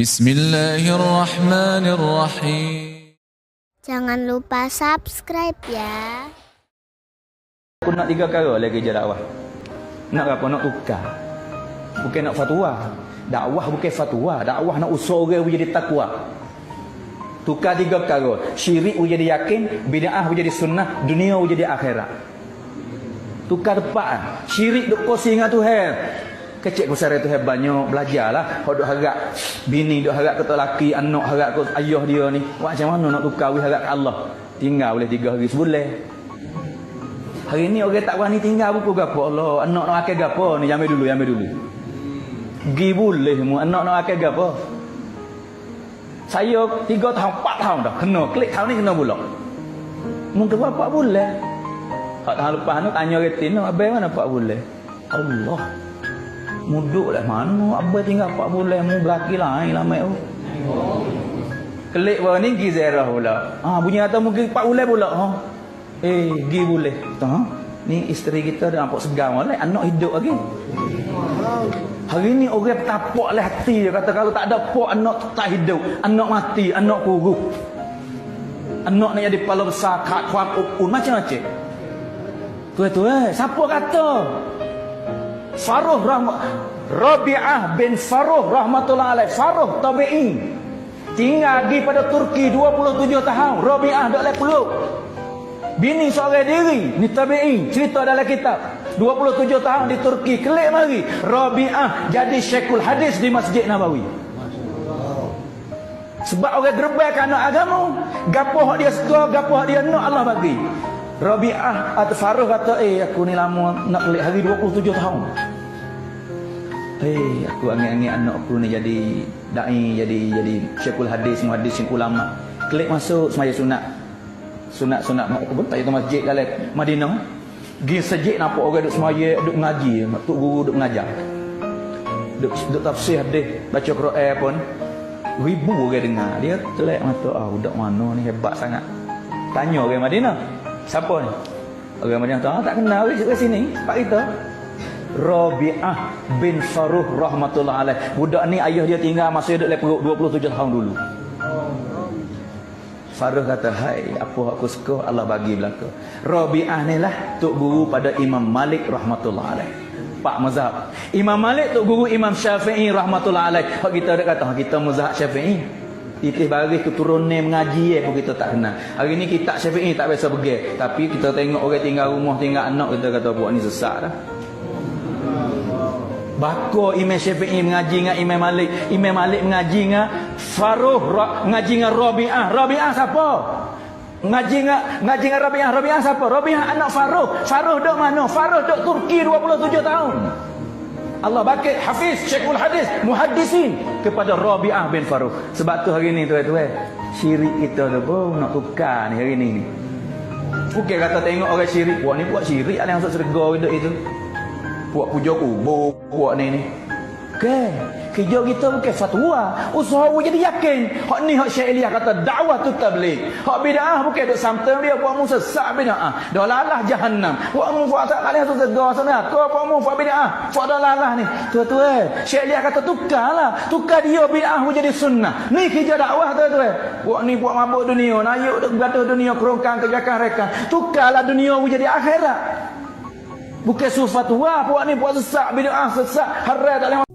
Bismillahirrahmanirrahim. Jangan lupa subscribe ya. Aku nak tiga kara lagi kerja dakwah. Nak apa? Nak tukar. Bukan nak fatwa. Dakwah bukan fatwa. Dakwah nak usaha orang jadi takwa. Tukar tiga perkara. Syirik jadi yakin, bid'ah jadi sunnah, dunia jadi akhirat. Tukar tepat. Syirik duk kosi dengan Tuhan. Kecik besar Tuhan banyak belajarlah. Hak duk harap bini duk harap kata laki, anak harap ke ayah dia ni. Macam mana nak tukar wih harap Allah? Tinggal boleh tiga hari sebulan. Hari ni orang tak berani tinggal buku gapo Allah. Anak nak makan gapo ni jamai dulu, jamai dulu. Gi boleh mu anak nak makan gapo. Saya tiga tahun, empat tahun dah kena klik tahun ni kena pula. Mungkin berapa bulan? Hak tahun lepas tu tanya retin, abang mana empat bulan? Allah. Muduk lah mana abang tinggal empat bulan mu belaki lain lama tu. Klik bawah ni gi zerah pula. Ah bunyi kata mungkin empat bulan pula. Ha. Eh, gi boleh. Ha? Ni isteri kita dah nampak segar molek, anak hidup lagi. Hari ni orang tapak lah hati dia kata kalau tak ada pok anak tak hidup, anak mati, anak kuruk. Anak ni jadi kepala besar, kat kuat upun macam-macam. Tu tu eh, siapa kata? Faruh Rahmat Rabi'ah bin Faruh rahmatullah alaih. Faruh tabi'i. Tinggal di pada Turki 27 tahun. Rabi'ah dak lek peluk. Bini seorang diri Ni tabi'i Cerita dalam kitab 27 tahun di Turki Kelik mari Rabi'ah Jadi syekul hadis di Masjid Nabawi Sebab orang gerbek anak agama Gapoh dia suka Gapoh dia nak Allah bagi Rabi'ah atau Faruh kata Eh aku ni lama Nak kelik hari 27 tahun Eh aku angin-angin anak aku ni jadi Da'i Jadi jadi syekul hadis Muhadis ulama. Kelik masuk Semaya sunat. Sunat-sunat pun tak itu masjid dalam Madinah pergi sejik nampak orang duk semaya duk mengaji tok guru duk mengajar duk duk tafsir hadis baca Quran pun. Ribu orang dengar. Dia telek mata ah budak mana ni? Hebat sangat. Tanya orang Madinah siapa ni? Orang Madinah tahu tak kenal kat sini. Pak kita Rabi'ah bin Faruh rahmatullah alaih budak ni ayah dia tinggal masa dia duduk perut 27 tahun dulu Faruh kata, hai, apa aku suka, Allah bagi belaka. Rabi'ah ni lah, Tok Guru pada Imam Malik rahmatullah alaih. Pak mazhab. Imam Malik, Tok Guru Imam Syafi'i rahmatullah alaih. Hak kita ada kata, kita mazhab Syafi'i. Titih baris keturunan mengaji eh pun kita tak kenal. Hari ni kita Syafi'i tak biasa pergi. Tapi kita tengok orang tinggal rumah, tinggal anak, kita kata, buat ni sesak dah. Bako Imam Syafi'i mengaji dengan Imam Malik. Imam Malik mengaji dengan Faruh, mengaji dengan Rabi'ah. Rabi'ah siapa? Ngaji dengan ngaji dengan Rabi'ah. Rabi'ah siapa? Rabi'ah anak Faruh. Faruh dok mana? Faruh dok Turki 27 tahun. Allah bakit Hafiz Syekhul Hadis Muhaddisin kepada Rabi'ah bin Faruh. Sebab tu hari ni tuan-tuan, syirik kita tu pun nak tukar ni hari ni ni. Bukan kata tengok orang syirik, buat ni buat syirik yang masuk syurga hidup itu. Buat puja kubur buat ni ni. Okey, kerja kita bukan fatwa. Usaha we jadi yakin. Hak ni hak Syekh Elias kata dakwah tu tabligh. Hak bid'ah bukan duk sampai dia buat mu sesak bid'ah. Dah lalah jahanam. Buat mu buat tak kalian tu segar sana. Kau buat mu buat bid'ah. Buat dah lalah ni. Tu tu eh. Syekh Elias kata tukarlah. Tukar dia bid'ah jadi sunnah. Ni kerja dakwah tu tu eh. Buat ni buat mabuk dunia. Nayuk duk gaduh dunia kerongkang kejakan rekan. Tukarlah dunia jadi akhirat. Bukan sufat wah buat ni buat sesak bid'ah sesak haram tak boleh